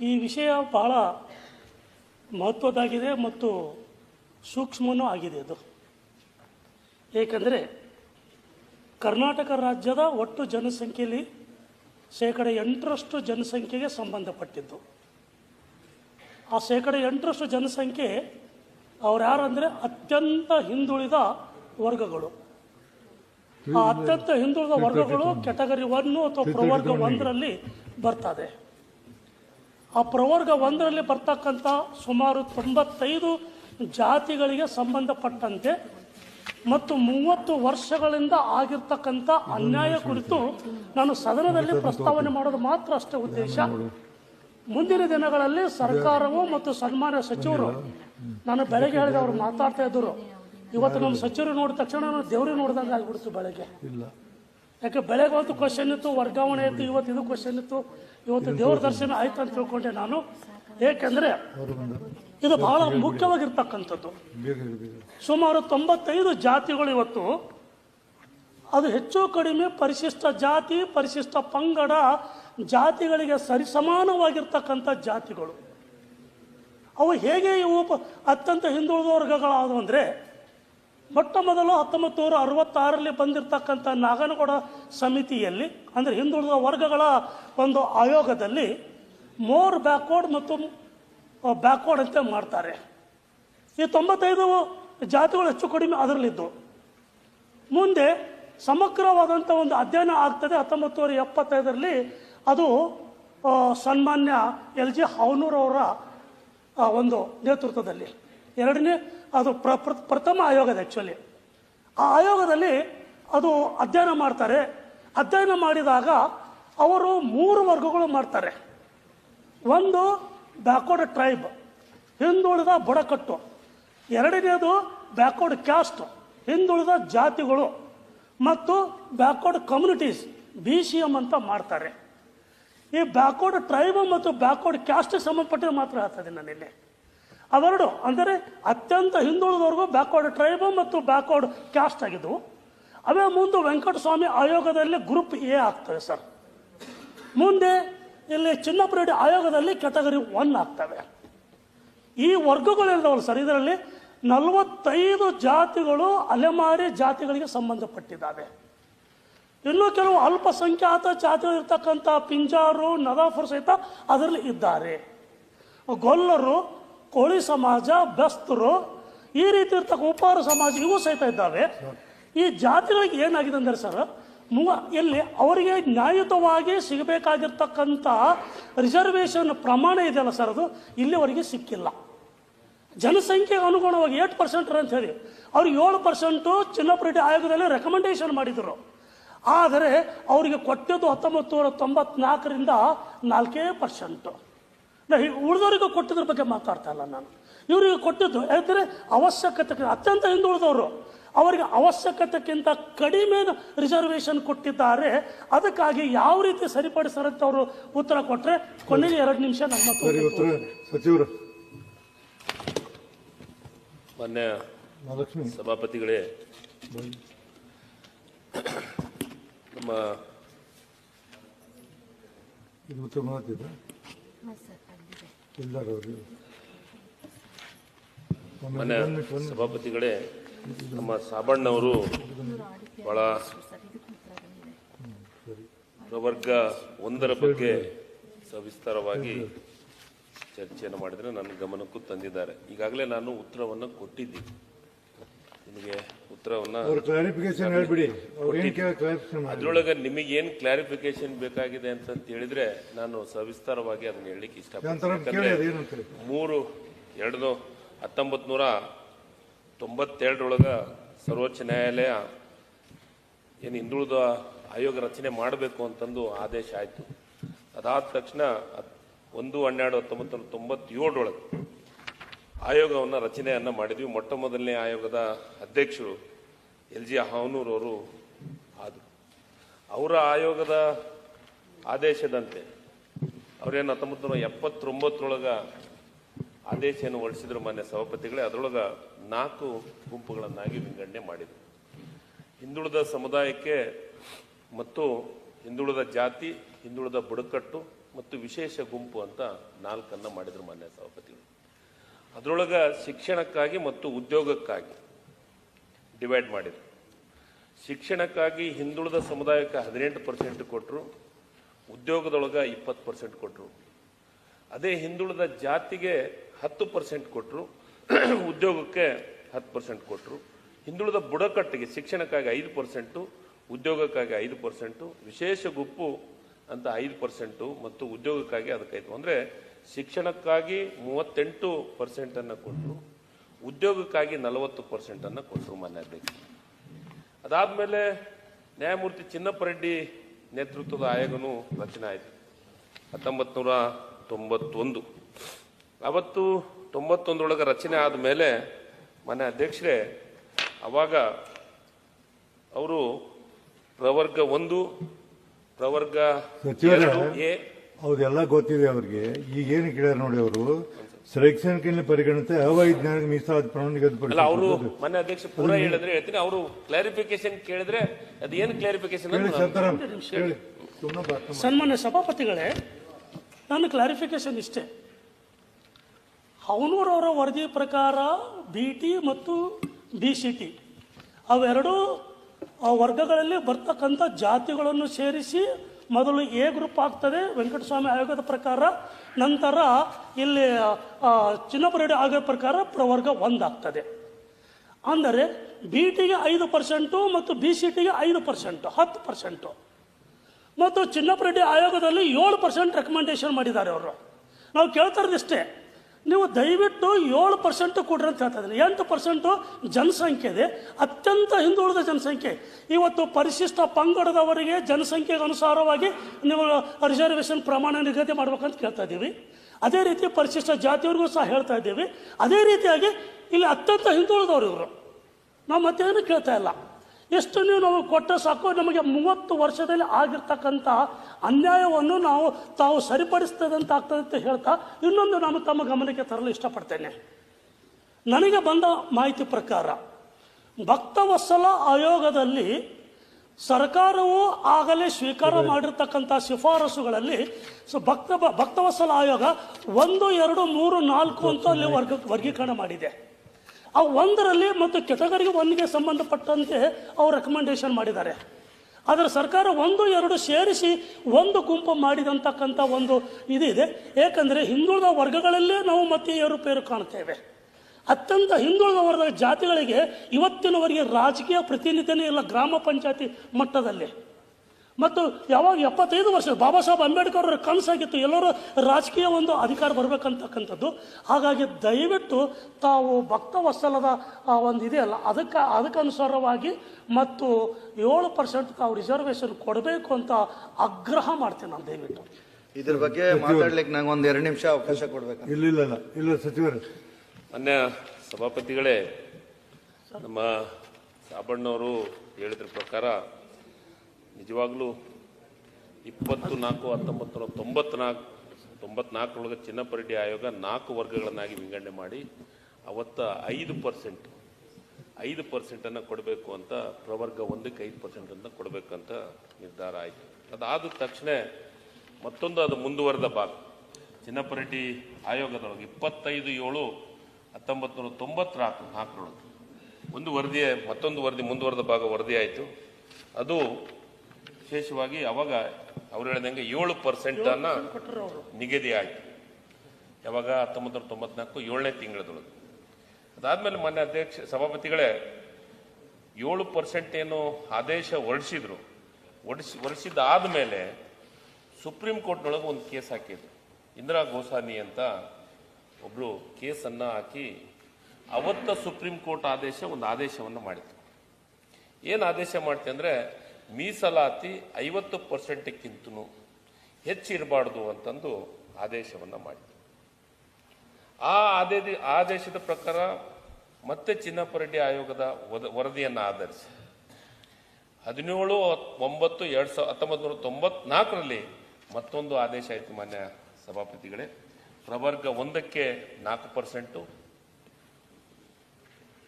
ಈ ವಿಷಯ ಬಹಳ ಮಹತ್ವದ್ದಾಗಿದೆ ಮತ್ತು ಸೂಕ್ಷ್ಮನೂ ಆಗಿದೆ ಅದು. ಏಕೆಂದರೆ ಕರ್ನಾಟಕ ರಾಜ್ಯದ ಒಟ್ಟು ಜನಸಂಖ್ಯೆಯಲ್ಲಿ ಶೇಕಡ ಎಂಟರಷ್ಟು ಜನಸಂಖ್ಯೆಗೆ ಸಂಬಂಧಪಟ್ಟಿದ್ದು. ಆ ಶೇಕಡ ಎಂಟರಷ್ಟು ಜನಸಂಖ್ಯೆ ಅವ್ರು ಯಾರಂದರೆ ಅತ್ಯಂತ ಹಿಂದುಳಿದ ವರ್ಗಗಳು. ಆ ಅತ್ಯಂತ ಹಿಂದುಳಿದ ವರ್ಗಗಳು ಕ್ಯಾಟಗರಿ ಒನ್ ಅಥವಾ ಪ್ರವರ್ಗ ಒಂದರಲ್ಲಿ ಬರ್ತದೆ. ಆ ಪ್ರವರ್ಗ ಒಂದರಲ್ಲಿ ಬರ್ತಕ್ಕಂಥ ಸುಮಾರು ತೊಂಬತ್ತೈದು ಜಾತಿಗಳಿಗೆ ಸಂಬಂಧಪಟ್ಟಂತೆ ಮತ್ತು ಮೂವತ್ತು ವರ್ಷಗಳಿಂದ ಆಗಿರ್ತಕ್ಕಂಥ ಅನ್ಯಾಯ ಕುರಿತು ನಾನು ಸದನದಲ್ಲಿ ಪ್ರಸ್ತಾವನೆ ಮಾಡೋದು ಮಾತ್ರ ಅಷ್ಟೇ ಉದ್ದೇಶ. ಮುಂದಿನ ದಿನಗಳಲ್ಲಿ ಸರ್ಕಾರವು ಮತ್ತು ಸನ್ಮಾನ್ಯ ಸಚಿವರು ನಾನು ಬೆಳಗ್ಗೆ ಹೇಳಿದೆ ಅವರು ಮಾತಾಡ್ತಾ ಇದ್ದರು. ಇವತ್ತು ನಮ್ಮ ಸಚಿವರು ನೋಡಿದ ತಕ್ಷಣ ನಾನು ದೇವ್ರಿಗೆ ನೋಡ್ದಂಗೆ ಆಗಿಬಿಡ್ತು ಬೆಳಗ್ಗೆ. ಯಾಕೆ ಬೆಳಗ್ಗೆ ಒಂದು ಕ್ವಶನ್ ಇತ್ತು ವರ್ಗಾವಣೆ ಇತ್ತು ಇವತ್ತು ಇದು ಕ್ವಶನ್ ಇತ್ತು. ಇವತ್ತು ದೇವ್ರ ದರ್ಶನ ಆಯ್ತು ಅಂತ ತಿಳ್ಕೊಂಡೆ ನಾನು. ಏಕೆಂದರೆ ಇದು ಬಹಳ ಮುಖ್ಯವಾಗಿರ್ತಕ್ಕಂಥದ್ದು. ಸುಮಾರು ತೊಂಬತ್ತೈದು ಜಾತಿಗಳು ಇವತ್ತು. ಅದು ಹೆಚ್ಚು ಕಡಿಮೆ ಪರಿಶಿಷ್ಟ ಜಾತಿ ಪರಿಶಿಷ್ಟ ಪಂಗಡ ಜಾತಿಗಳಿಗೆ ಸರಿಸಮಾನವಾಗಿರ್ತಕ್ಕಂಥ ಜಾತಿಗಳು. ಅವು ಹೇಗೆ ಇವು ಅತ್ಯಂತ ಹಿಂದುಳಿದ ವರ್ಗಗಳಾದವು ಅಂದರೆ ಮೊಟ್ಟ ಮೊದಲು ಹತ್ತೊಂಬತ್ತು ನೂರ ಅರವತ್ತಾರರಲ್ಲಿ ಬಂದಿರತಕ್ಕಂಥ ನಾಗನಗೌಡ ಸಮಿತಿಯಲ್ಲಿ, ಅಂದರೆ ಹಿಂದುಳಿದ ವರ್ಗಗಳ ಒಂದು ಆಯೋಗದಲ್ಲಿ ಮೋರ್ ಬ್ಯಾಕ್ವರ್ಡ್ ಮತ್ತು ಬ್ಯಾಕ್ವರ್ಡ್ ಅಂತ ಮಾಡ್ತಾರೆ. ಈ ತೊಂಬತ್ತೈದು ಜಾತಿಗಳು ಹೆಚ್ಚು ಕಡಿಮೆ ಅದರಲ್ಲಿದ್ದವು ಮುಂದೆ ಸಮಗ್ರವಾದಂಥ ಒಂದು ಅಧ್ಯಯನ ಆಗ್ತದೆ ಹತ್ತೊಂಬತ್ತು ನೂರ ಎಪ್ಪತ್ತೈದರಲ್ಲಿ. ಅದು ಸನ್ಮಾನ್ಯ ಎಲ್ ಜಿ ಹಾವನೂರವರ ಒಂದು ನೇತೃತ್ವದಲ್ಲಿ. ಎರಡನೇ ಅದು ಪ್ರ ಪ್ರ- ಪ್ರಥಮ ಆಯೋಗದ ಆ್ಯಕ್ಚುಲಿ ಆ ಆಯೋಗದಲ್ಲಿ ಅದು ಅಧ್ಯಯನ ಮಾಡ್ತಾರೆ. ಅಧ್ಯಯನ ಮಾಡಿದಾಗ ಅವರು ಮೂರು ವರ್ಗಗಳು ಮಾಡ್ತಾರೆ. ಒಂದು ಬ್ಯಾಕ್ವರ್ಡ್ ಟ್ರೈಬ್, ಹಿಂದುಳಿದ ಬುಡಕಟ್ಟು. ಎರಡನೇದು ಬ್ಯಾಕ್ವರ್ಡ್ ಕ್ಯಾಸ್ಟ್, ಹಿಂದುಳಿದ ಜಾತಿಗಳು ಮತ್ತು backward communities, B C M ಅಂತ ಮಾಡ್ತಾರೆ. ಈ ಬ್ಯಾಕ್ವರ್ಡ್ ಟ್ರೈಬ್ ಮತ್ತು ಬ್ಯಾಕ್ವರ್ಡ್ ಕ್ಯಾಸ್ಟ್ ಸಂಬಂಧಪಟ್ಟಿದ್ದು ಮಾತ್ರ ಹೇಳ್ತದೆ ನಾನಿಲ್ಲಿ ಅವೆರಡು ಅಂದರೆ ಅತ್ಯಂತ ಹಿಂದುಳಿದವರೆಗೂ ಬ್ಯಾಕ್ವರ್ಡ್ ಟ್ರೈಬ್ ಮತ್ತು ಬ್ಯಾಕ್ವರ್ಡ್ ಕ್ಯಾಸ್ಟ್ ಆಗಿದ್ದವು ಅವೇ ಮುಂದೆ ವೆಂಕಟಸ್ವಾಮಿ ಆಯೋಗದಲ್ಲಿ ಗ್ರೂಪ್ ಎ ಆಗ್ತವೆ ಸರ್. ಮುಂದೆ ಇಲ್ಲಿ ಚಿನ್ನಪರೆಡ್ಡಿ ಆಯೋಗದಲ್ಲಿ ಕೆಟಗರಿ ಒನ್ ಆಗ್ತವೆ. ಈ ವರ್ಗಗಳಿರ್ತಾವಲ್ಲ ಸರ್, ಇದರಲ್ಲಿ ನಲವತ್ತೈದು ಜಾತಿಗಳು ಅಲೆಮಾರಿ ಜಾತಿಗಳಿಗೆ ಸಂಬಂಧಪಟ್ಟಿದ್ದಾವೆ. ಇನ್ನು ಕೆಲವು ಅಲ್ಪಸಂಖ್ಯಾತ ಜಾತಿಗಳಿರ್ತಕ್ಕಂಥ ಪಿಂಜಾರು, ನದಾಫರ್ ಸಹಿತ ಅದರಲ್ಲಿ ಇದ್ದಾರೆ. ಗೊಲ್ಲರು ಕೋಳಿ ಸಮಾಜ, ಬೆಸ್ತರು, ಈ ರೀತಿ ಇರ್ತಕ್ಕ ಉಪಹಾರ ಸಮಾಜ ಇವು ಸಹಿತ ಇದ್ದಾವೆ. ಈ ಜಾತಿಗಳಿಗೆ ಏನಾಗಿದೆ ಅಂದರೆ ಸರ್ ಮೂವ ಇಲ್ಲಿ ಅವರಿಗೆ ನ್ಯಾಯಯುತವಾಗಿ ಸಿಗಬೇಕಾಗಿರ್ತಕ್ಕಂಥ ರಿಸರ್ವೇಷನ್ ಪ್ರಮಾಣ ಇದೆಯಲ್ಲ ಸರ್ ಅದು? ಇಲ್ಲಿವರೆಗೆ ಸಿಕ್ಕಿಲ್ಲ. ಜನಸಂಖ್ಯೆಗೆ ಅನುಗುಣವಾಗಿ ಏಟ್ ಪರ್ಸೆಂಟ್ ಅಂತ ಹೇಳಿ ಅವ್ರಿಗೆ ಏಳು ಪರ್ಸೆಂಟು ಚಿನ್ನಪರೆಡ್ಡಿ ಆಯೋಗದಲ್ಲಿ ರೆಕಮೆಂಡೇಶನ್ ಮಾಡಿದರು. ಆದರೆ, ಅವರಿಗೆ ಕೊಟ್ಟಿದ್ದು ಹತ್ತೊಂಬತ್ತು ನೂರ ತೊಂಬತ್ನಾಲ್ಕರಿಂದ ನಾಲ್ಕೇ ಪರ್ಸೆಂಟು ಉಳಿದವರಿಗೂ ಕೊಟ್ಟಿದ್ರ ಬಗ್ಗೆ ಮಾತಾಡ್ತಾ ಇಲ್ಲ ನಾನು. ಇವರಿಗೆ ಕೊಟ್ಟಿದ್ದು ಯಾಕಂದರೆ ಅವಶ್ಯಕತೆ ಅತ್ಯಂತ ಹಿಂದುಳಿದವರು. ಅವರಿಗೆ ಅವಶ್ಯಕತೆಗಿಂತ ಕಡಿಮೆ ರಿಸರ್ವೇಷನ್ ಕೊಟ್ಟಿದ್ದಾರೆ. ಅದಕ್ಕಾಗಿ ಯಾವ ರೀತಿ ಸರಿಪಡಿಸ್ತಾರೆ ಅಂತ ಅವರು ಉತ್ತರ ಕೊಟ್ಟರೆ ಕೊನೆಗೆ ಎರಡು ನಿಮಿಷ ನಮ್ಮ ಸಚಿವರು. ಮಾನ್ಯ ಮಹಾಲಕ್ಷ್ಮಿ. ಸಭಾಪತಿಗಳೇ. ನಮ್ಮ ಅವರು ಸಭಾಪತಿಗಳೇ, ನಮ್ಮ ಸಾಬಣ್ಣವರು ಬಹಳ ಪ್ರವರ್ಗ ಒಂದರ ಬಗ್ಗೆ ಸವಿಸ್ತಾರವಾಗಿ ಚರ್ಚೆಯನ್ನು ಮಾಡಿದರೆ ನನ್ನ ಗಮನಕ್ಕೂ ತಂದಿದ್ದಾರೆ. ಈಗಾಗಲೇ ನಾನು ಉತ್ತರವನ್ನು ಕೊಟ್ಟಿದ್ದೀನಿ. ನಿಮಗೆ ಉತ್ತರವನ್ನು ಅವ್ರ ಕ್ಲಾರಿಫಿಕೇಶನ್ ಹೇಳ್ಬಿಡಿ. ಅದ್ರೊಳಗೆ ನಿಮಗೆ ಏನ್ ಕ್ಲಾರಿಫಿಕೇಶನ್ ಬೇಕಾಗಿದೆ ಅಂತ ಹೇಳಿದ್ರೆ ನಾನು ಸವಿಸ್ತಾರವಾಗಿ ಅದನ್ನ ಹೇಳಲಿಕ್ಕೆ ಇಷ್ಟಪಡ್ತೀನಿ. ಮೂರು ಎರಡು ಹತ್ತೊಂಬತ್ತು ನೂರ ತೊಂಬತ್ತೆರಡರೊಳಗ ಸರ್ವೋಚ್ಚ ನ್ಯಾಯಾಲಯ ಏನು ಹಿಂದುಳಿದ ಆಯೋಗ ರಚನೆ ಮಾಡಬೇಕು ಅಂತಂದು ಆದೇಶ ಆಯಿತು. ಅದಾದ ತಕ್ಷಣ ಒಂದು ಹನ್ನೆರಡು ಹತ್ತೊಂಬತ್ತು ನೂರ ತೊಂಬತ್ತೇಳರೊಳಗೆ ಆಯೋಗವನ್ನು ರಚನೆಯನ್ನು ಮಾಡಿದ್ವಿ. ಮೊಟ್ಟ ಮೊದಲನೇ ಆಯೋಗದ ಅಧ್ಯಕ್ಷರು ಎಲ್ ಜಿ ಹಾವನೂರ್ ಅವರು ಆದರು. ಅವರ ಆಯೋಗದ ಆದೇಶದಂತೆ ಅವರೇನು ಹತ್ತೊಂಬತ್ತು ನೂರ ಎಪ್ಪತ್ತೊಂಬತ್ತರೊಳಗೆ ಆದೇಶವನ್ನು ಹೊರಡಿಸಿದ್ರು ಮಾನ್ಯ ಸಭಾಪತಿಗಳೇ, ಅದರೊಳಗ ನಾಲ್ಕು ಗುಂಪುಗಳನ್ನಾಗಿ ವಿಂಗಡಣೆ ಮಾಡಿದ್ರು. ಹಿಂದುಳಿದ ಸಮುದಾಯಕ್ಕೆ ಮತ್ತು ಹಿಂದುಳಿದ ಜಾತಿ, ಹಿಂದುಳಿದ ಬುಡಕಟ್ಟು ಮತ್ತು ವಿಶೇಷ ಗುಂಪು ಅಂತ ನಾಲ್ಕನ್ನ ಮಾಡಿದ್ರು ಮಾನ್ಯ ಸಭಾಪತಿಗಳು. ಅದರೊಳಗೆ ಶಿಕ್ಷಣಕ್ಕಾಗಿ ಮತ್ತು ಉದ್ಯೋಗಕ್ಕಾಗಿ ಡಿವೈಡ್ ಮಾಡಿದರು. ಶಿಕ್ಷಣಕ್ಕಾಗಿ ಹಿಂದುಳಿದ ಸಮುದಾಯಕ್ಕೆ ಹದಿನೆಂಟು ಪರ್ಸೆಂಟ್ ಕೊಟ್ಟರು ಉದ್ಯೋಗದೊಳಗೆ ಇಪ್ಪತ್ತು ಪರ್ಸೆಂಟ್ ಕೊಟ್ಟರು ಅದೇ ಹಿಂದುಳಿದ ಜಾತಿಗೆ ಹತ್ತು ಪರ್ಸೆಂಟ್ ಕೊಟ್ಟರು ಉದ್ಯೋಗಕ್ಕೆ ಹತ್ತು ಪರ್ಸೆಂಟ್ ಕೊಟ್ಟರು ಹಿಂದುಳಿದ ಬುಡಕಟ್ಟಿಗೆ ಶಿಕ್ಷಣಕ್ಕಾಗಿ ಐದು ಪರ್ಸೆಂಟು ಉದ್ಯೋಗಕ್ಕಾಗಿ ಐದು ಪರ್ಸೆಂಟು ವಿಶೇಷ ಗುಂಪು ಅಂತ ಐದು ಪರ್ಸೆಂಟು ಮತ್ತು ಉದ್ಯೋಗಕ್ಕಾಗಿ ಅದಕ್ಕೆ ಅಂದರೆ ಶಿಕ್ಷಣಕ್ಕಾಗಿ ಮೂವತ್ತೆಂಟು ಪರ್ಸೆಂಟನ್ನು ಕೊಟ್ಟರು ಉದ್ಯೋಗಕ್ಕಾಗಿ ನಲವತ್ತು ಪರ್ಸೆಂಟನ್ನು ಕೊಟ್ಟರು ಮಾನ್ಯ ಅಧ್ಯಕ್ಷ ಅದಾದಮೇಲೆ ನ್ಯಾಯಮೂರ್ತಿ ಚಿನ್ನಪ್ಪರೆಡ್ಡಿ ನೇತೃತ್ವದ ಆಯೋಗನೂ ರಚನೆ ಆಯಿತು. ಹತ್ತೊಂಬತ್ತು ನೂರ ತೊಂಬತ್ತೊಂದು. ಅವತ್ತು ತೊಂಬತ್ತೊಂದರೊಳಗೆ ರಚನೆ ಆದಮೇಲೆ ಮನೆ ಅಧ್ಯಕ್ಷರೇ ಆವಾಗ ಅವರು ಪ್ರವರ್ಗ ಒಂದು ಪ್ರವರ್ಗ ಎ ಹೌದೆಲ್ಲ ಗೊತ್ತಿದೆ ಅವ್ರಿಗೆ. ಈಗ ಏನು ಕೇಳ್ಯಾರ ನೋಡಿ ಅವರು? ಶೈಕ್ಷಣಿಕ ಪರಿಗಣಿತ ಅವೈಜ್ಞಾನಿಕ ಮೀಸಲಾದ ಪ್ರಮಾಣ ಅಲ್ಲ ಅವರು ಮನೆ ಅಧ್ಯಕ್ಷ ಪೂರ ಹೇಳಿದ್ರೆ ಹೇಳ್ತೀನಿ. ಅವರು ಕ್ಲಾರಿಫಿಕೇಶನ್ ಕೇಳಿದ್ರೆ ಅದು ಏನು ಕ್ಲಾರಿಫಿಕೇಶನ್ ಹೇಳಿ ಶಾಂತಾರಾಮ್ ಹೇಳಿ ಸುಮ್ಮನೆ ಭಾಷಣ ಮಾಡಿ. ಸನ್ಮಾನ್ಯ ಸಭಾಪತಿಗಳೇ ನನ್ನ ಕ್ಲಾರಿಫಿಕೇಶನ್ ಇಷ್ಟೇ. ಅವನೂರವರ ವರದಿ ಪ್ರಕಾರ ಬಿ ಟಿ ಮತ್ತು ಬಿ ಸಿ ಟಿ ಅವೆರಡೂ ಆ ವರ್ಗಗಳಲ್ಲಿ ಬರ್ತಕ್ಕಂಥ ಜಾತಿಗಳನ್ನು ಸೇರಿಸಿ ಮೊದಲು ಎ ಗ್ರೂಪ್ ಆಗ್ತದೆ, ವೆಂಕಟಸ್ವಾಮಿ ಆಯೋಗದ ಪ್ರಕಾರ. ನಂತರ ಇಲ್ಲಿ ಚಿನ್ನಪರೆಡ್ಡಿ ಆಯೋಗದ ಪ್ರಕಾರ ಪ್ರವರ್ಗ ಒಂದಾಗ್ತದೆ ಅಂದರೆ ಬಿ ಟಿಗೆ ಐದು ಪರ್ಸೆಂಟು ಮತ್ತು ಬಿ ಸಿ ಟಿಗೆ ಐದು ಪರ್ಸೆಂಟು ಹತ್ತು ಪರ್ಸೆಂಟು ಮತ್ತು ಚಿನ್ನಪ್ಪರೆಡ್ಡಿ ಆಯೋಗದಲ್ಲಿ ಏಳು ಪರ್ಸೆಂಟ್ ರೆಕಮೆಂಡೇಶನ್ ಮಾಡಿದ್ದಾರೆ ಅವರು. ನಾವು ಕೇಳ್ತಾ ಇರೋದಿಷ್ಟೇ ನೀವು ದಯವಿಟ್ಟು ಏಳು ಪರ್ಸೆಂಟ್ ಕೊಡ್ರಿ ಅಂತ ಹೇಳ್ತಾ ಇದ್ದೀನಿ ಎಂಟು ಪರ್ಸೆಂಟು ಜನಸಂಖ್ಯೆ ಇದೆ. ಅತ್ಯಂತ ಹಿಂದುಳಿದ ಜನಸಂಖ್ಯೆ. ಇವತ್ತು ಪರಿಶಿಷ್ಟ ಪಂಗಡದವರಿಗೆ ಜನಸಂಖ್ಯೆಗೆ ಅನುಸಾರವಾಗಿ ನೀವು ರಿಸರ್ವೇಷನ್ ಪ್ರಮಾಣ ನಿಗದಿ ಮಾಡ್ಬೇಕಂತ ಕೇಳ್ತಾ ಇದ್ದೀವಿ. ಅದೇ ರೀತಿ ಪರಿಶಿಷ್ಟ ಜಾತಿಯವ್ರಿಗೂ ಸಹ ಹೇಳ್ತಾ ಇದ್ದೀವಿ. ಅದೇ ರೀತಿಯಾಗಿ ಇಲ್ಲಿ ಅತ್ಯಂತ ಹಿಂದುಳಿದವರು ಇವರು. ನಾವು ಮತ್ತೇನು ಕೇಳ್ತಾ ಇಲ್ಲ. ಎಷ್ಟು ನೀವು ನಾವು ಕೊಟ್ಟ ಸಾಕು ನಮಗೆ ಮೂವತ್ತು ವರ್ಷದಲ್ಲಿ ಆಗಿರ್ತಕ್ಕಂಥ ಅನ್ಯಾಯವನ್ನು ನಾವು ತಾವು ಸರಿಪಡಿಸ್ತದಂತ ಆಗ್ತದೆ ಅಂತ ಹೇಳ್ತಾ ಇನ್ನೊಂದು ನಾನು ತಮ್ಮ ಗಮನಕ್ಕೆ ತರಲು ಇಷ್ಟಪಡ್ತೇನೆ. ನನಗೆ ಬಂದ ಮಾಹಿತಿ ಪ್ರಕಾರ ಭಕ್ತವತ್ಸಲ ಆಯೋಗದಲ್ಲಿ ಸರ್ಕಾರವು ಆಗಲೇ ಸ್ವೀಕಾರ ಮಾಡಿರ್ತಕ್ಕಂಥ ಶಿಫಾರಸುಗಳಲ್ಲಿ ಸೊ ಭಕ್ತ ಭಕ್ತವತ್ಸಲ ಆಯೋಗ ಒಂದು ಎರಡು ಮೂರು ನಾಲ್ಕು ಅಂತ ಅಲ್ಲಿ ವರ್ಗ ವರ್ಗೀಕರಣ ಮಾಡಿದೆ. ಆ ಒಂದರಲ್ಲಿ ಮತ್ತು ಕೆಟಗರಿ ಒನ್ಗೆ ಸಂಬಂಧಪಟ್ಟಂತೆ ಅವರು ರೆಕಮೆಂಡೇಶನ್ ಮಾಡಿದ್ದಾರೆ. ಆದರೆ ಸರ್ಕಾರ ಒಂದು, ಎರಡು ಸೇರಿಸಿ ಒಂದು ಗುಂಪು ಮಾಡಿದಂತಕ್ಕಂಥ ಒಂದು ಇದಿದೆ. ಏಕೆಂದರೆ ಹಿಂದುಳಿದ ವರ್ಗಗಳಲ್ಲೇ ನಾವು ಮತ್ತೆ ಏರುಪೇರು ಕಾಣ್ತೇವೆ. ಅತ್ಯಂತ ಹಿಂದುಳಿದ ವರ್ಗದ ಜಾತಿಗಳಿಗೆ ಇವತ್ತಿನವರೆಗೆ ರಾಜಕೀಯ ಪ್ರತಿನಿಧಿನೇ ಇಲ್ಲ ಗ್ರಾಮ ಪಂಚಾಯತಿ ಮಟ್ಟದಲ್ಲಿ. ಮತ್ತು ಯಾವಾಗ ಎಪ್ಪತ್ತೈದು ವರ್ಷ ಬಾಬಾ ಸಾಹೇಬ್ ಅಂಬೇಡ್ಕರ್ ಅವರ ಕನಸಾಗಿತ್ತು. ಎಲ್ಲರೂ ರಾಜಕೀಯ ಒಂದು ಅಧಿಕಾರ ಬರಬೇಕಂತಕ್ಕಂಥದ್ದು. ಹಾಗಾಗಿ ದಯವಿಟ್ಟು ತಾವು ಭಕ್ತವತ್ಸಲದ ಆ ಒಂದು ಇದೆಯಲ್ಲ ಅದಕ್ಕೆ ಅದಕ್ಕನುಸಾರವಾಗಿ ಮತ್ತು ಏಳು ಪರ್ಸೆಂಟ್ ತಾವು ರಿಸರ್ವೇಷನ್ ಕೊಡಬೇಕು ಅಂತ ಆಗ್ರಹ ಮಾಡ್ತೀನಿ ನಾನು ದಯವಿಟ್ಟು. ಇದ್ರ ಬಗ್ಗೆ ಮಾತಾಡ್ಲಿಕ್ಕೆ ನಂಗೆ ಒಂದು ಎರಡು ನಿಮಿಷ ಅವಕಾಶ ಕೊಡ್ಬೇಕು? ಇಲ್ಲ ಇಲ್ಲ ಇಲ್ಲ ಇಲ್ಲ ಅನ್ಯ ಮಾನ್ಯ ಸಭಾಪತಿಗಳೇ ನಮ್ಮ ಸಾಬಣ್ಣವರು ಹೇಳಿದ್ರ ಪ್ರಕಾರ ನಿಜವಾಗ್ಲೂ ಇಪ್ಪತ್ತು ನಾಲ್ಕು ಹತ್ತೊಂಬತ್ತು ತೊಂಬತ್ನಾಲ್ಕು, ತೊಂಬತ್ನಾಲ್ಕರೊಳಗೆ ಚಿನ್ನಪ್ಪರೆಡ್ಡಿ ಆಯೋಗ ನಾಲ್ಕು ವರ್ಗಗಳನ್ನಾಗಿ ವಿಂಗಡಣೆ ಮಾಡಿ ಅವತ್ತ ಐದು ಪರ್ಸೆಂಟ್, ಐದು ಪರ್ಸೆಂಟನ್ನು ಕೊಡಬೇಕು ಅಂತ ಪ್ರವರ್ಗ ಒಂದಕ್ಕೆ ಐದು ಪರ್ಸೆಂಟನ್ನು ಕೊಡಬೇಕಂತ ನಿರ್ಧಾರ ಆಯಿತು. ಅದಾದ ತಕ್ಷಣ ಮತ್ತೊಂದು ಅದು ಮುಂದುವರೆದ ಭಾಗ. ಚಿನ್ನಪ್ಪರೆಡ್ಡಿ ಆಯೋಗದೊಳಗೆ ಇಪ್ಪತ್ತೈದು, ಏಳು ಹತ್ತೊಂಬತ್ತು ನೂರ ತೊಂಬತ್ನಾಲ್ಕು, ನಾಲ್ಕರೊಳಗೆ. ಒಂದು ವರದಿಯ, ಮತ್ತೊಂದು ವರದಿ ಮುಂದುವರೆದ ಭಾಗ ವರದಿ ಆಯಿತು. ಅದು ವಿಶೇಷವಾಗಿ ಅವಾಗ ಅವ್ರು ಹೇಳಿದಂಗೆ ಏಳು ಪರ್ಸೆಂಟನ್ನು ಅನ್ನ ಅವರು. ನಿಗದಿ ಆಯಿತು. ಯಾವಾಗ ಹತ್ತೊಂಬತ್ತು ನೂರ ತೊಂಬತ್ನಾಲ್ಕು ಏಳನೇ ತಿಂಗಳದೊಳಗೆ. ಅದಾದಮೇಲೆ ಮೊನ್ನೆ ಅಧ್ಯಕ್ಷ ಸಭಾಪತಿಗಳೇ ಏಳು ಪರ್ಸೆಂಟ್ ಏನು ಆದೇಶ ಹೊರಡಿಸಿದ್ರು. ಹೊಡಿಸಿ ಹೊರಡಿಸಿದ್ದಾದ ಮೇಲೆ ಸುಪ್ರೀಂ ಕೋರ್ಟ್ನೊಳಗೆ ಒಂದು ಕೇಸ್ ಹಾಕಿದ್ರು. ಇಂದಿರಾ ಗೋಸಾನಿ ಅಂತ ಒಬ್ಬರು ಕೇಸನ್ನು ಹಾಕಿ ಅವತ್ತ ಸುಪ್ರೀಂ ಕೋರ್ಟ್ ಆದೇಶ ಒಂದು ಆದೇಶವನ್ನು ಮಾಡಿತು ಏನು ಆದೇಶ ಮಾಡ್ತೆ ಅಂದರೆ ಮೀಸಲಾತಿ ಐವತ್ತು ಪರ್ಸೆಂಟ್ಗಿಂತೂ ಹೆಚ್ಚಿರಬಾರ್ದು ಅಂತಂದು ಆದೇಶವನ್ನು ಮಾಡಿತು ಆ ಆದೇ ಆದೇಶದ ಪ್ರಕಾರ ಮತ್ತೆ ಚಿನ್ನಪರಡಿ ಆಯೋಗದ ವರದಿಯನ್ನು ಆಧರಿಸಿ ಹದಿನೇಳು, ಒಂಬತ್ತು, ಎರಡು ಸಾವಿರ ಹತ್ತೊಂಬತ್ತು ನೂರ ತೊಂಬತ್ನಾಲ್ಕರಲ್ಲಿ ಮತ್ತೊಂದು ಆದೇಶ ಆಯಿತು ಮಾನ್ಯ ಸಭಾಪತಿಗಳೇ. ಪ್ರವರ್ಗ ಒಂದಕ್ಕೆ ನಾಲ್ಕು ಪರ್ಸೆಂಟು.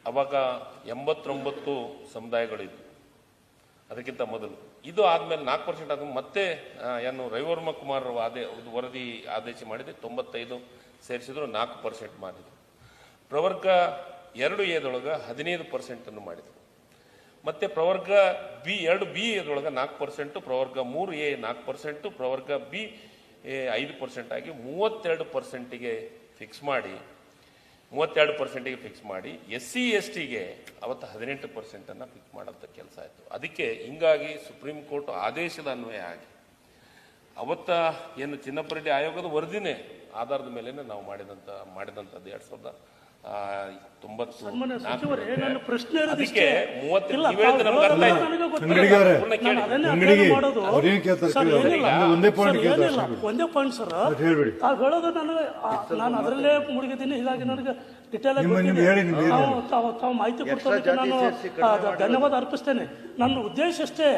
ಅವಾಗ ಎಂಬತ್ತೊಂಬತ್ತು ಸಮುದಾಯಗಳಿದ್ವು. ಅದಕ್ಕಿಂತ ಮೊದಲು. ಇದು ಆದಮೇಲೆ ನಾಲ್ಕು ಪರ್ಸೆಂಟ್ ಆದ್ಮೇಲೆ ಮತ್ತೆ ಏನು ರವಿವರ್ಮ ಕುಮಾರ್ ಆದೇ ವರದಿ ಆದೇಶ ಮಾಡಿದೆ. ತೊಂಬತ್ತೈದು ಸೇರಿಸಿದ್ರು, ನಾಲ್ಕು ಪರ್ಸೆಂಟ್ ಮಾಡಿದ್ರು. ಪ್ರವರ್ಗ ಎರಡು ಎದೊಳಗೆ ಹದಿನೈದು ಪರ್ಸೆಂಟನ್ನು ಮಾಡಿದರು. ಮತ್ತೆ ಪ್ರವರ್ಗ ಬಿ, ಎರಡು ಬಿ ಎದೊಳಗೆ ನಾಲ್ಕು ಪರ್ಸೆಂಟು ಪ್ರವರ್ಗ ಮೂರು ಎ ನಾಲ್ಕು ಪರ್ಸೆಂಟು ಪ್ರವರ್ಗ ಬಿ ಐದು ಪರ್ಸೆಂಟ್ ಆಗಿ ಮೂವತ್ತೆರಡು ಪರ್ಸೆಂಟಿಗೆ ಫಿಕ್ಸ್ ಮಾಡಿ ಮೂವತ್ತೆರಡು ಪರ್ಸೆಂಟಿಗೆ ಫಿಕ್ಸ್ ಮಾಡಿ ಎಸ್ ಸಿ ಎಸ್ ಟಿಗೆ ಅವತ್ತು ಹದಿನೆಂಟು ಪರ್ಸೆಂಟನ್ನು ಫಿಕ್ಸ್ ಮಾಡೋಂಥ ಕೆಲಸ ಆಯಿತು. ಅದಕ್ಕೆ ಹಿಂಗಾಗಿ ಸುಪ್ರೀಂ ಕೋರ್ಟ್ ಆದೇಶದ ಅನ್ವಯ ಆಗಿ, ಅವತ್ತ ಏನು ಚಿನ್ನಪ್ಪರೆಡ್ಡಿ ಆಯೋಗದ ವರದಿನೇ ಆಧಾರದ ಮೇಲೆ ನಾವು ಮಾಡಿದಂಥ, ಮಾಡಿದಂಥದ್ದು ಎರಡು ಸಾವಿರದ ತೊಂಬತ್ತು ಪ್ರಶ್ನೆ ಅದಕ್ಕೆ ಇರೋದಿಷ್ಟೇ. ಮೂವತ್ತು ನೀವು ಹೇಳಿದ್ರೆ ನಮ್ಗೆ ಅರ್ಥ ಆಯ್ತು. ನನಗೆ ಗೊತ್ತಿಲ್ಲ. ಅಂಗಡಿಗೆ ಅವರೇ. ಪೂರ್ಣ ಕೇಳಿ. ಅದನ್ನೇ ಅಂಗಡಿಗೆ ಅಧ್ಯಯನ ಮಾಡೋದು. ಅವ್ರೇನ್ ಕೇಳ್ತಾರೆ ಸರ್, ಕೇಳಿ. ಏನಿಲ್ಲ. ಒಂದು ಒಂದೇ point ಸರ್, ಕೇಳ್ತಾರೆ ಏನಿಲ್ಲ. ಅಷ್ಟೇ. ಒಂದೇ ಪಾಯಿಂಟ್ ಸರ್ ಅದು ಹೇಳ್ಬಿಡಿ. ತಾವ್ ಹೇಳೋದು ನನಗೆ ಆ, ನಾನು ಅದರಲ್ಲೇ ಮುಳುಗಿದ್ದೀನಿ ಹೀಗಾಗಿ ನನಗೆ ಡಿಟೇಲ್ ಆಗಿ ನಿಮ್ಮ- ಹೇಳಿ, ಹೇಳಿ. ತಾವು ತಾವು ಮಾಹಿತಿ ಕೊಡ್ತೋದಕ್ಕೆ ನಾನು ಆ, ಧನ್ಯವಾದ ಅರ್ಪಿಸ್ತೇನೆ ನನ್ನ ಉದ್ದೇಶ ಅಷ್ಟೇ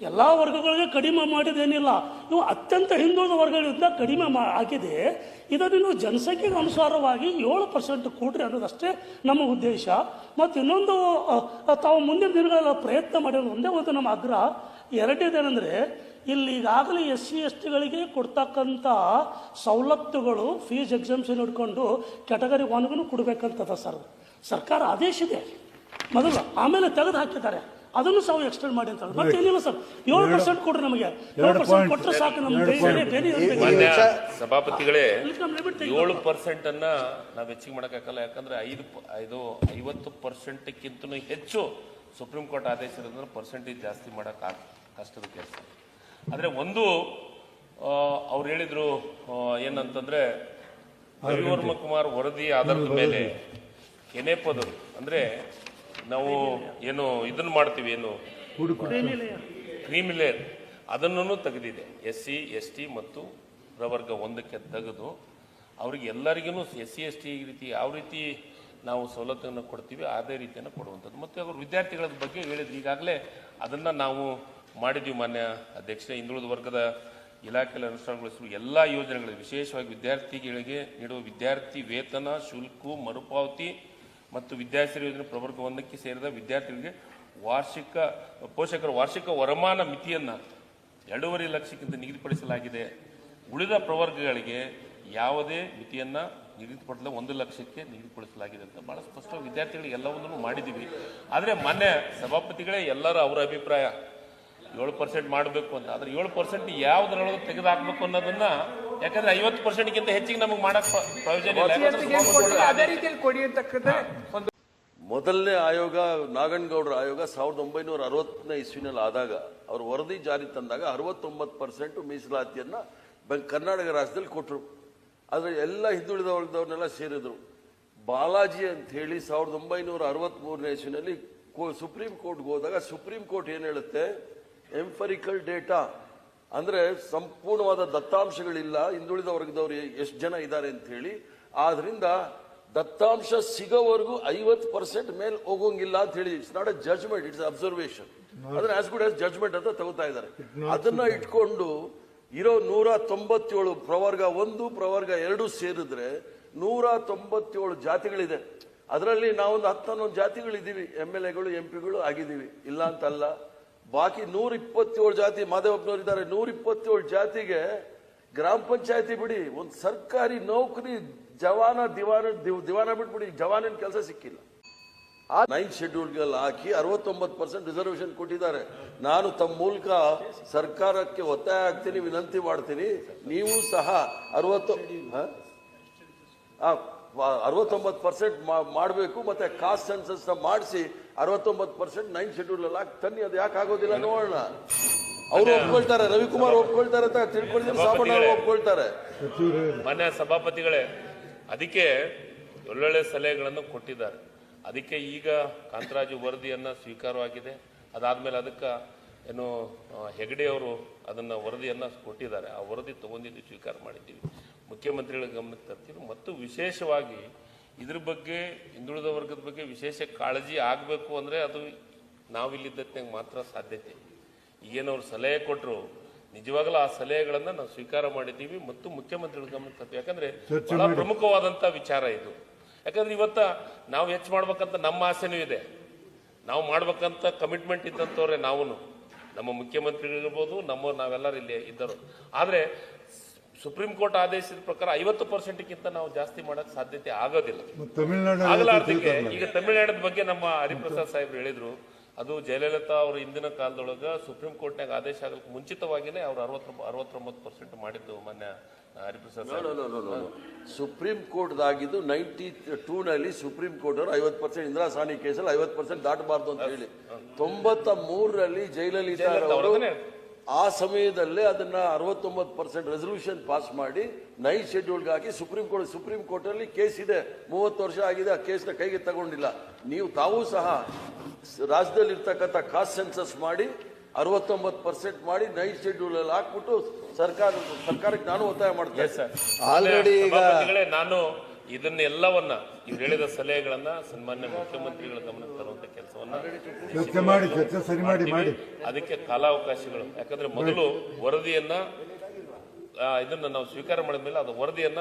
ಎಲ್ಲ ವರ್ಗಗಳಿಗೆ ಕಡಿಮೆ ಮಾಡಿದೇನಿಲ್ಲ. ನೀವು ಅತ್ಯಂತ ಹಿಂದುಳಿದ ವರ್ಗಗಳಿಂದ ಕಡಿಮೆ ಮಾ ಆಗಿದೆ. ಇದನ್ನು ನೀವು ಜನಸಂಖ್ಯೆಗೆ ಅನುಸಾರವಾಗಿ ಏಳು ಪರ್ಸೆಂಟ್ ಕೂಡ್ರಿ ಅನ್ನೋದಷ್ಟೇ ನಮ್ಮ ಉದ್ದೇಶ. ಮತ್ತು ಇನ್ನೊಂದು ತಾವು ಮುಂದಿನ ದಿನಗಳ ಪ್ರಯತ್ನ ಮಾಡಿರೋದು ಒಂದೇ ಒಂದು ನಮ್ಮ ಆಗ್ರಹ. ಎರಡನೇದೇನೆಂದರೆ, ಇಲ್ಲಿ ಈಗಾಗಲೇ ಎಸ್ ಸಿ ಎಸ್ ಟಿಗಳಿಗೆ ಕೊಡ್ತಕ್ಕಂಥ ಸವಲತ್ತುಗಳು ಫೀಸ್ ಎಕ್ಸಾಮ್ಷನ್ ಹಿಡ್ಕೊಂಡು ಕ್ಯಾಟಗರಿ ಒನ್ಗೂ ಕೊಡಬೇಕಂತದ ಸರ್. ಸರ್ಕಾರ ಆದೇಶ ಇದೆ. ಮೊದಲು ಆಮೇಲೆ ತೆಗೆದು ಹಾಕಿದ್ದಾರೆ. ಅದನ್ನು ಸಹ ಎಕ್ಸ್ಟೆಂಡ್ ಮಾಡಿ ಅಂತ ಮತ್ತೆ ಏನಿಲ್ಲ ಸರ್? ಏಳು ಪರ್ಸೆಂಟ್ ಕೊಡ್ರಿ ನಮಗೆ. ಏಳು ಪರ್ಸೆಂಟ್ ಕೊಟ್ಟರೆ ಸಾಕು ನಮ್ಮ ಬೇರೆ ಬೇರೆ ಇರ್ಬೇಕು. ಸಭಾಪತಿಗಳೇ ಏಳು ಪರ್ಸೆಂಟ್ ಅನ್ನ ನಾವು ಹೆಚ್ಚಿಗೆ ಮಾಡೋಕ್ಕಾಗಲ್ಲ ಯಾಕಂದ್ರೆ ಐದು ಪ- ಐದು ಐವತ್ತು ಪರ್ಸೆಂಟ್ಕ್ಕಿಂತ ಹೆಚ್ಚು ಸುಪ್ರೀಂ ಕೋರ್ಟ್ ಆದೇಶ ಇರೋದ್ರೆ ಪರ್ಸೆಂಟೇಜ್ ಜಾಸ್ತಿ ಮಾಡಕ್ ಆಗ್- ಕಷ್ಟದ ಕೆಲಸ ಆದರೆ ಒಂದು ಅವ್ರು ಹೇಳಿದ್ರು ಏನಂತಂದ್ರೆ ರವಿವರ್ಮ ಕುಮಾರ್ ವರದಿ ಆಧಾರದ ಮೇಲೆ ಕೆನೆಪದರು ಅಂದ್ರೆ ನಾವು ಏನು ಇದನ್ನು ಮಾಡ್ತೀವಿ ಏನು? ಕ್ರೀಮಿಲೇರ್ ಅದನ್ನು ತೆಗೆದಿದೆ. ಎಸ್ ಸಿ ಎಸ್ ಟಿ ಮತ್ತು ಪ್ರವರ್ಗ ಒಂದಕ್ಕೆ ತೆಗೆದು ಅವ್ರಿಗೆ ಎಲ್ಲರಿಗೂ ಎಸ್ ಸಿ ಎಸ್ ಟಿ ಈ ರೀತಿ ಯಾವ ರೀತಿ ನಾವು ಸವಲತ್ತನ್ನು ಕೊಡ್ತೀವಿ ಅದೇ ರೀತಿಯನ್ನು ಕೊಡುವಂಥದ್ದು. ಮತ್ತು ಅವರು ವಿದ್ಯಾರ್ಥಿಗಳ ಬಗ್ಗೆ ಹೇಳಿದ್ರು. ಈಗಾಗಲೇ ಅದನ್ನು ನಾವು ಮಾಡಿದ್ವಿ ಮಾನ್ಯ ಅಧ್ಯಕ್ಷ ಹಿಂದುಳಿದ ವರ್ಗದ ಇಲಾಖೆಯಲ್ಲಿ ಅನುಷ್ಠಾನಗೊಳಿಸುವ ಎಲ್ಲ ಯೋಜನೆಗಳು ವಿಶೇಷವಾಗಿ ವಿದ್ಯಾರ್ಥಿಗಳಿಗೆ ನೀಡುವ ವಿದ್ಯಾರ್ಥಿ ವೇತನ, ಶುಲ್ಕ, ಮರುಪಾವತಿ ಮತ್ತು ವಿದ್ಯಾಶ್ರೀ ಯೋಜನೆ ಪ್ರವರ್ಗ ಒಂದಕ್ಕೆ ಸೇರಿದ ವಿದ್ಯಾರ್ಥಿಗಳಿಗೆ ವಾರ್ಷಿಕ, ಪೋಷಕರ ವಾರ್ಷಿಕ ವರಮಾನ ಮಿತಿಯನ್ನು ಎರಡೂವರೆ ಲಕ್ಷಕ್ಕಿಂತ ನಿಗದಿಪಡಿಸಲಾಗಿದೆ. ಉಳಿದ ಪ್ರವರ್ಗಗಳಿಗೆ ಯಾವುದೇ ಮಿತಿಯನ್ನು ನಿಗದಿಪಡಿಸಲ ಒಂದು ಲಕ್ಷಕ್ಕೆ ನಿಗದಿಪಡಿಸಲಾಗಿದೆ ಅಂತ ಭಾಳ ಸ್ಪಷ್ಟವಾಗಿ ವಿದ್ಯಾರ್ಥಿಗಳಿಗೆ ಎಲ್ಲವನ್ನೂ ಮಾಡಿದ್ದೀವಿ. ಆದರೆ ಮೊನ್ನೆ ಸಭಾಪತಿಗಳೇ ಎಲ್ಲರ ಅವರ ಅಭಿಪ್ರಾಯ ಏಳು ಪರ್ಸೆಂಟ್ ಮಾಡಬೇಕು ಅಂತ. ಆದರೆ ಏಳು ಪರ್ಸೆಂಟ್ ಯಾವುದರೊಳಗೆ ತೆಗೆದುಹಾಕಬೇಕು ಅನ್ನೋದನ್ನ ಯಾಕಂದ್ರೆ ಐವತ್ತು ಪರ್ಸೆಂಟ್ಗಿಂತ ಹೆಚ್ಚಿಗೆ ನಮಗೆ ಮಾಡಕ್ ಪ್ರ- ಪ್ರಯೋಜನ ಇಲ್ಲ. ಅದೇ ರೀತಿಯಲ್ಲಿ ಕೊಡಿ ಅಂತಕ್ಕಂಥ ಒಂದು ಮೊದಲನೇ ಆಯೋಗ ನಾಗನಗೌಡರ ಆಯೋಗ ಸಾವಿರದ ಒಂಬೈನೂರ ಅರವತ್ತನೇ ಇಸ್ವಿನಲ್ಲಿ ಆದಾಗ ಅವರು ವರದಿ ಜಾರಿ ತಂದಾಗ ಅರವತ್ತೊಂಬತ್ತು ಪರ್ಸೆಂಟ್ ಮೀಸಲಾತಿಯನ್ನು ಬೆ- ಕರ್ನಾಟಕ ರಾಜ್ಯದಲ್ಲಿ ಕೊಟ್ಟರು ಆದರೆ ಎಲ್ಲ ಹಿಂದುಳಿದ ವರ್ಗದವ್ರನ್ನೆಲ್ಲ ಸೇರಿದ್ರು. ಬಾಲಾಜಿ ಅಂತ ಹೇಳಿ ಸಾವಿರದ ಒಂಬೈನೂರ ಅರವತ್ತ್ಮೂರನೇ ಇಸ್ವಿನಲ್ಲಿ ಕೋ- ಸುಪ್ರೀಂ ಕೋರ್ಟ್ಗೆ ಹೋದಾಗ ಸುಪ್ರೀಂ ಕೋರ್ಟ್ ಏನು ಹೇಳುತ್ತೆ? ಎಂಫರಿಕಲ್ ಡೇಟಾ ಅಂದ್ರೆ ಸಂಪೂರ್ಣವಾದ ದತ್ತಾಂಶಗಳಿಲ್ಲ. ಹಿಂದುಳಿದ ವರ್ಗದವರು ಎಷ್ಟು ಜನ ಇದ್ದಾರೆ ಅಂತ ಹೇಳಿ. ಆದ್ರಿಂದ ದತ್ತಾಂಶ ಸಿಗೋವರೆಗೂ ಐವತ್ತು ಪರ್ಸೆಂಟ್ ಮೇಲೆ ಹೋಗೋಂಗಿಲ್ಲ ಅಂತ ಹೇಳಿ. It's not a judgement it's observation ಅದನ್ನ ಆಸ್ ಗುಡ್ ಆಸ್ ಜಜ್ಮೆಂಟ್ ಅಂತ ತಗೋತಾ ಇದ್ದಾರೆ. ಅದನ್ನ ಇಟ್ಕೊಂಡು ಇರೋ ನೂರ ತೊಂಬತ್ತೇಳು ಪ್ರವರ್ಗ ಒಂದು, ಪ್ರವರ್ಗ ಎರಡು ಸೇರಿದ್ರೆ ನೂರ ತೊಂಬತ್ತೇಳು ಜಾತಿಗಳಿದೆ. ಅದರಲ್ಲಿ ನಾವೊಂದು ಹತ್ತನ್ನೊಂದು ಜಾತಿಗಳಿದ್ದೀವಿ. ಎಂ ಎಲ್ ಎಗಳು ಎಂ ಪಿಗಳು ಆಗಿದ್ದೀವಿ. ಇಲ್ಲ ಅಂತಲ್ಲ. ಬಾಕಿ ನೂರ ಇಪ್ಪತ್ತೇಳು ಜಾತಿ, ಮಾದೇವಪ್ಪನವರು ಇದ್ದಾರೆ. ನೂರ ಇಪ್ಪತ್ತೇಳು ಜಾತಿಗೆ ಗ್ರಾಮ ಪಂಚಾಯತಿ ಬಿಡಿ. ಒಂದು ಸರ್ಕಾರಿ ನೌಕರಿ ಜವಾನ, ದಿವಾನ, ದಿವ್- ದಿವಾನ ಬಿಟ್ಬಿಡಿ. ಜವಾನಿನ ಕೆಲಸ ಸಿಕ್ಕಿಲ್ಲ. ಆ ನೈನ್ ಶೆಡ್ಯೂಲ್ಗೆಲ್ಲ ಹಾಕಿ ಅರವತ್ತೊಂಬತ್ತು ಪರ್ಸೆಂಟ್ ರಿಸರ್ವೇಶನ್ ಕೊಟ್ಟಿದ್ದಾರೆ. ನಾನು ತಮ್ಮ ಮೂಲಕ ಸರ್ಕಾರಕ್ಕೆ ಒತ್ತಾಯ ಆಗ್ತೀನಿ, ವಿನಂತಿ ಮಾಡ್ತೀನಿ. ನೀವು ಸಹ ಅರವತ್ತು, ಹ? ಅರವತ್ತೊಂಬತ್ತು ಪರ್ಸೆಂಟ್ ಮಾಡಬೇಕು ಮತ್ತೆ ಕಾಸ್ಟ್ ಸೆನ್ಸಸ್ ಮಾಡಿಸಿ ಅರವತ್ತೊಂಬತ್ತು ಪರ್ಸೆಂಟ್ ನೈನ್ ಶೆಡ್ಯೂಲ್ ಅಲ್ಲಿ ಹಾಕಿ ತನ್ನಿ ಅದು ಯಾಕೆ ಆಗೋದಿಲ್ಲ ನೋಡೋಣ. ಅವರು ಒಪ್ಕೊಳ್ತಾರೆ ರವಿಕುಮಾರ್ ಒಪ್ಕೊಳ್ತಾರೆ ಅಂತ ತಿಳ್ಕೊಳ್ತೀನಿ ಸಾಬಣ್ಣ ಒಪ್ಕೊಳ್ತಾರೆ. ಮನೆ ಮಾನ್ಯ ಸಭಾಪತಿಗಳೇ ಅದಕ್ಕೆ ಒಳ್ಳೊಳ್ಳೆ ಸಲಹೆಗಳನ್ನು ಕೊಟ್ಟಿದ್ದಾರೆ. ಅದಕ್ಕೆ ಈಗ ಕಾಂತರಾಜು ವರದಿಯನ್ನು ಸ್ವೀಕಾರವಾಗಿದೆ. ಅದಾದ್ಮೇಲೆ ಅದಕ್ಕೆ ಏನು ಹೆಗಡೆಯವರು ಹೆಗಡೆ ಅವರು ಅದನ್ನ ವರದಿಯನ್ನ ಕೊಟ್ಟಿದ್ದಾರೆ. ಆ ವರದಿ ತಗೊಂಡಿದ್ದು ಸ್ವೀಕಾರ ಮಾಡಿದ್ದೀವಿ. ಮುಖ್ಯಮಂತ್ರಿಗಳ ಗಮನಕ್ಕೆ ತರ್ತೀವಿ ಮತ್ತು ವಿಶೇಷವಾಗಿ ಇದ್ರ ಬಗ್ಗೆ ಹಿಂದುಳಿದ ವರ್ಗದ ಬಗ್ಗೆ ವಿಶೇಷ ಕಾಳಜಿ ಆಗಬೇಕು ಅಂದ್ರೆ ಅದು ನಾವಿಲ್ಲಿದ್ದಂಗೆ ಮಾತ್ರ ಸಾಧ್ಯತೆ. ಈಗೇನವ್ರು ಸಲಹೆ ಕೊಟ್ಟರು ನಿಜವಾಗಲೂ ಆ ಸಲಹೆಗಳನ್ನು ನಾವು ಸ್ವೀಕಾರ ಮಾಡಿದ್ದೀವಿ ಮತ್ತು ಮುಖ್ಯಮಂತ್ರಿಗಳ ಗಮನಕ್ಕೆ ತರ್ತೀವಿ. ಯಾಕಂದ್ರೆ ಬಹಳ ಪ್ರಮುಖವಾದಂಥ ವಿಚಾರ ಇದು. ಯಾಕಂದ್ರೆ ಇವತ್ತ ನಾವು ಹೆಚ್ಚು ಮಾಡ್ಬೇಕಂತ ನಮ್ಮ ಆಸೆನೂ ಇದೆ. ನಾವು ಮಾಡ್ಬೇಕಂತ ಕಮಿಟ್ಮೆಂಟ್ ಇದ್ದಂಥವ್ರೆ ನಾವು ನಮ್ಮ ಮುಖ್ಯಮಂತ್ರಿಗಳಿರ್ಬೋದು ನಮ್ಮ ನಾವೆಲ್ಲರೂ ಇಲ್ಲಿ ಇದ್ದರು ಆದರೆ ಸುಪ್ರೀಂ ಕೋರ್ಟ್ ಆದೇಶದ ಪ್ರಕಾರ ಐವತ್ತು ಪರ್ಸೆಂಟ್ಗಿಂತ ನಾವು ಜಾಸ್ತಿ ಮಾಡಕ್ ಸಾಧ್ಯತೆ ಆಗೋದಿಲ್ಲ. ಆಗಲಾರ್ದಕ್ಕೆ ಈಗ ತಮಿಳುನಾಡಿನ ಬಗ್ಗೆ ನಮ್ಮ ಹರಿಪ್ರಸಾದ್ ಸಾಹೇಬ್ರು ಹೇಳಿದ್ರು ಅದು ಜಯಲಲಿತಾ ಅವರು ಇಂದಿನ ಕಾಲದೊಳಗೆ ಸುಪ್ರೀಂ ಕೋರ್ಟ್ನಾಗ ಆದೇಶ ಆಗಲಿಕ್ಕೆ ಮುಂಚಿತವಾಗಿನೇ ಅವ್ರು ಅರವತ್ತು ಅರವತ್ತೊಂಬತ್ತು ಪರ್ಸೆಂಟ್ ಮಾಡಿದ್ದು ಮೊನ್ನೆ ಹರಿಪ್ರಸಾದ್ ಸಾಹೇಬ್ ಸುಪ್ರೀಂ ಕೋರ್ಟ್ದಾಗಿದ್ದು ನೈಂಟಿ ಟೂನಲ್ಲಿ ಸುಪ್ರೀಂ ಕೋರ್ಟ್ ಅವರು ಐವತ್ತು ಪರ್ಸೆಂಟ್ ಇಂದಿರಾ ಸಾನಿ ಕೇಸಲ್ಲಿ ಐವತ್ತು ಪರ್ಸೆಂಟ್ ದಾಟಬಾರ್ದು ಅಂತ ಹೇಳಿ. ತೊಂಬತ್ತ ಮೂರರಲ್ಲಿ ಜಯಲಲಿತಾ ಅವರು ಆ ಸಮಯದಲ್ಲೇ ಅದನ್ನ ಅರವತ್ತೊಂಬತ್ತು ಪರ್ಸೆಂಟ್ ರೆಸಲ್ಯೂಷನ್ ಪಾಸ್ ಮಾಡಿ ನೈ ಶೆಡ್ಯೂಲ್ಗೆ ಹಾಕಿ ಸುಪ್ರೀಂ ಕೋರ್ಟ್ ಸುಪ್ರೀಂ ಕೋರ್ಟಲ್ಲಿ ಕೇಸ್ ಇದೆ. ಮೂವತ್ತು ವರ್ಷ ಆಗಿದೆ ಆ ಕೇಸ್ನ ಕೈಗೆ ತಗೊಂಡಿಲ್ಲ. ನೀವು ತಾವೂ ಸಹ ರಾಜ್ಯದಲ್ಲಿರ್ತಕ್ಕಂಥ ರಾಜ್ಯದಲ್ಲಿ ಇರ್ತಕ್ಕಂಥ ಕಾಸ್ಟ್ ಸೆನ್ಸಸ್ ಮಾಡಿ ಅರವತ್ತೊಂಬತ್ತು ಪರ್ಸೆಂಟ್ ಮಾಡಿ ನೈಟ್ ಶೆಡ್ಯೂಲ್ ಅಲ್ಲಿ ಹಾಕ್ಬಿಟ್ಟು ಸರ್ಕಾರ ಸರ್ಕಾರಕ್ಕೆ ನಾನು ಒತ್ತಾಯ ಮಾಡ್ತೇನೆ. ಆಲ್ರೆಡಿ ನಾನು ಇದನ್ನೆಲ್ಲವನ್ನ ಇವ್ರು ಹೇಳಿದ ಸಲಹೆಗಳನ್ನ ಸನ್ಮಾನ್ಯ ಮುಖ್ಯಮಂತ್ರಿಗಳ ಗಮನಕ್ಕೆ ತರುವಂತ ಕೆಲಸವನ್ನ ಚರ್ಚೆ ಮಾಡಿ ಚರ್ಚೆ ಸರಿ ಮಾಡಿ ಮಾಡಿ. ಅದಕ್ಕೆ ಕಾಲಾವಕಾಶಗಳು. ಯಾಕಂದ್ರೆ ಮೊದಲು ವರದಿಯನ್ನ ಇದನ್ನ ನಾವು ಸ್ವೀಕಾರ ಮಾಡಿದ ಮೇಲೆ ಅದು ವರದಿಯನ್ನ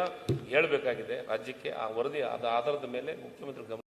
ಹೇಳಬೇಕಾಗಿದೆ ರಾಜ್ಯಕ್ಕೆ. ಆ ವರದಿ ಅದ ಆಧಾರದ ಮೇಲೆ ಮುಖ್ಯಮಂತ್ರಿ ಗಮನ